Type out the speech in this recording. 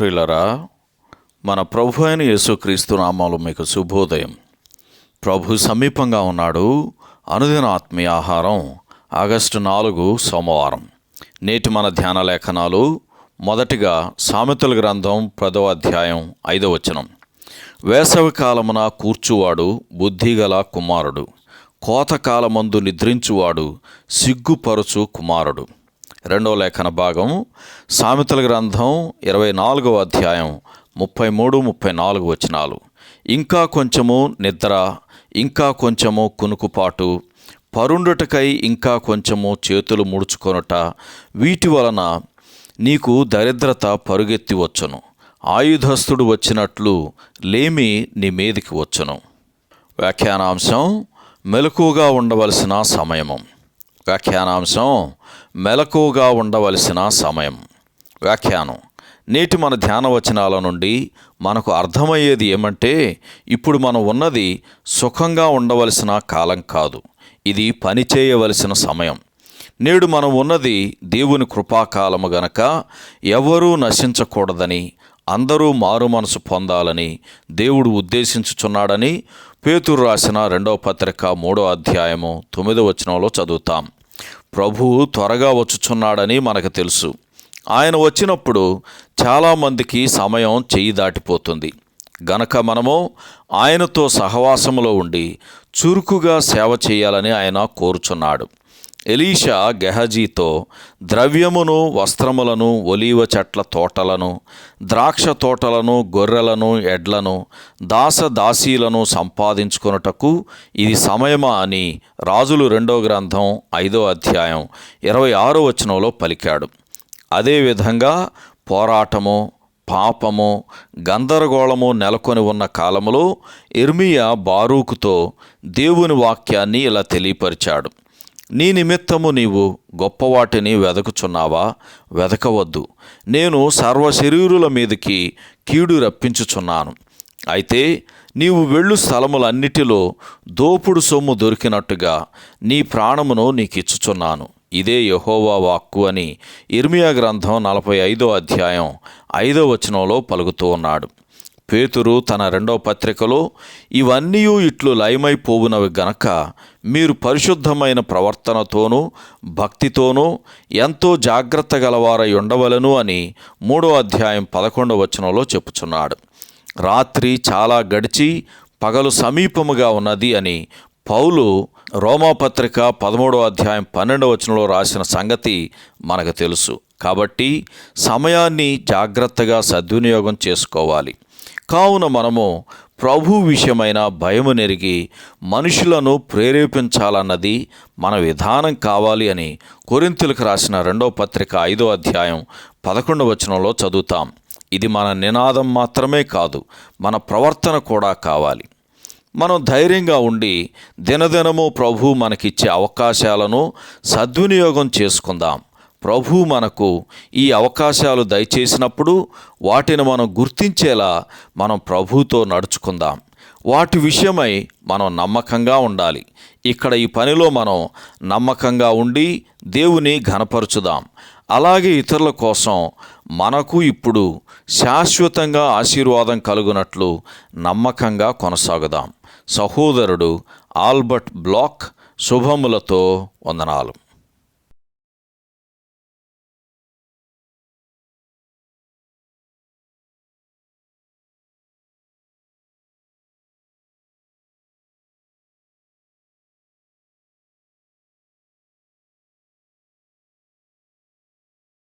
ప్రియులరా మన ప్రభు అయిన యేసుక్రీస్తు నామాలు మీకు శుభోదయం. ప్రభు సమీపంగా ఉన్నాడు. అనుదిన ఆత్మీయ ఆహారం ఆగస్టు నాలుగు సోమవారం. నేటి మన ధ్యాన లేఖనాలు మొదటిగా సామెతల గ్రంథం పదవ అధ్యాయం ఐదవ వచనం. వేసవి కాలమున కూర్చువాడు బుద్ధిగల కుమారుడు. కోతకాలమందు నిద్రించువాడు సిగ్గుపరుచు కుమారుడు. రెండో లేఖన భాగం సామెతల గ్రంథం ఇరవై నాలుగవ అధ్యాయం ముప్పై మూడు ముప్పై నాలుగు వచనాలు. ఇంకా కొంచెము నిద్ర ఇంకా కొంచెము కునుకుపాటు పరుండుటకై ఇంకా కొంచెము చేతులు ముడుచుకొనుట వీటి వలన నీకు దరిద్రత పరుగెత్తి వచ్చును. ఆయుధస్తుడు వచ్చినట్లు లేమి నీ మీదికి వచ్చును. వ్యాఖ్యానాంశం మెలకుగా ఉండవలసిన సమయము. వ్యాఖ్యానాంశం మెలకుగా ఉండవలసిన సమయం. వ్యాఖ్యానం. నేటి మన ధ్యాన వచనాల నుండి మనకు అర్థమయ్యేది ఏమంటే ఇప్పుడు మనం ఉన్నది సుఖంగా ఉండవలసిన కాలం కాదు. ఇది పని చేయవలసిన సమయం. నేడు మనం ఉన్నది దేవుని కృపాకాలము గనక ఎవరూ నశించకూడదని అందరూ మారు మనసు పొందాలని దేవుడు ఉద్దేశించుచున్నాడని పేతురు రాసిన రెండవ పత్రిక మూడో అధ్యాయము తొమ్మిదో వచనంలో చదువుతాం. ప్రభువు త్వరగా వచ్చుచున్నాడని మనకు తెలుసు. ఆయన వచ్చినప్పుడు చాలామందికి సమయం చేయి దాటిపోతుంది. గనక మనము ఆయనతో సహవాసములో ఉండి చురుకుగా సేవ చేయాలని ఆయన కోరుచున్నాడు. ఎలీషా గెహజీతో ద్రవ్యమును వస్త్రములను ఒలీవ చెట్ల తోటలను ద్రాక్ష తోటలను గొర్రెలను ఎడ్లను దాస దాసీలను సంపాదించుకొనుటకు ఇది సమయమా అని రాజులు రెండో గ్రంథం ఐదో అధ్యాయం ఇరవై ఆరో వచనంలో పలికాడు. అదేవిధంగా పోరాటము పాపము గందరగోళము నెలకొని ఉన్న కాలములో ఇర్మియా బారూకుతో దేవుని వాక్యాన్ని ఇలా తెలియపరిచాడు. నీ నిమిత్తము నీవు గొప్పవాటిని వెదకుచున్నావా? వెదకవద్దు. నేను సర్వశరీరుల మీదకి కీడు రప్పించుచున్నాను. అయితే నీవు వెళ్ళు స్థలములన్నిటిలో దోపుడు సొమ్ము దొరికినట్టుగా నీ ప్రాణమును నీకిచ్చుచున్నాను. ఇదే యహోవా వాక్కు అని ఇర్మియా గ్రంథం నలభై ఐదో అధ్యాయం ఐదో వచనంలో పలుకుతూ ఉన్నాడు. పేతురు తన రెండవ పత్రికలో ఇవన్నీ ఇట్లు లయమైపోవునవి గనక మీరు పరిశుద్ధమైన ప్రవర్తనతోనూ భక్తితోనూ ఎంతో జాగ్రత్త గలవారై ఉండవలను అని మూడో అధ్యాయం పదకొండవ వచనంలో చెప్పుచున్నాడు. రాత్రి చాలా గడిచి పగలు సమీపముగా ఉన్నది అని పౌలు రోమాపత్రిక పదమూడో అధ్యాయం పన్నెండవ వచనంలో రాసిన సంగతి మనకు తెలుసు. కాబట్టి సమయాన్ని జాగ్రత్తగా సద్వినియోగం చేసుకోవాలి. కావున మనము ప్రభు విషయమైన భయము నెరిగి మనుషులను ప్రేరేపించాలన్నది మన విధానం కావాలి అని కొరింతలకు రాసిన రెండో పత్రిక ఐదో అధ్యాయం పదకొండు వచనంలో చదువుతాం. ఇది మన నినాదం మాత్రమే కాదు మన ప్రవర్తన కూడా కావాలి. మనం ధైర్యంగా ఉండి దినదినము ప్రభు మనకిచ్చే అవకాశాలను సద్వినియోగం చేసుకుందాం. ప్రభు మనకు ఈ అవకాశాలు దయచేసినప్పుడు వాటిని మనం గుర్తించేలా మనం ప్రభుతో నడుచుకుందాం. వాటి విషయమై మనం నమ్మకంగా ఉండాలి. ఇక్కడ ఈ పనిలో మనం నమ్మకంగా ఉండి దేవుని ఘనపరచుదాం. అలాగే ఇతరుల కోసం మనకు ఇప్పుడు శాశ్వతంగా ఆశీర్వాదం కలుగునట్లు నమ్మకంగా కొనసాగుదాం. సహోదరుడు ఆల్బర్ట్ బ్లాక్ శుభములతో వందనాలు.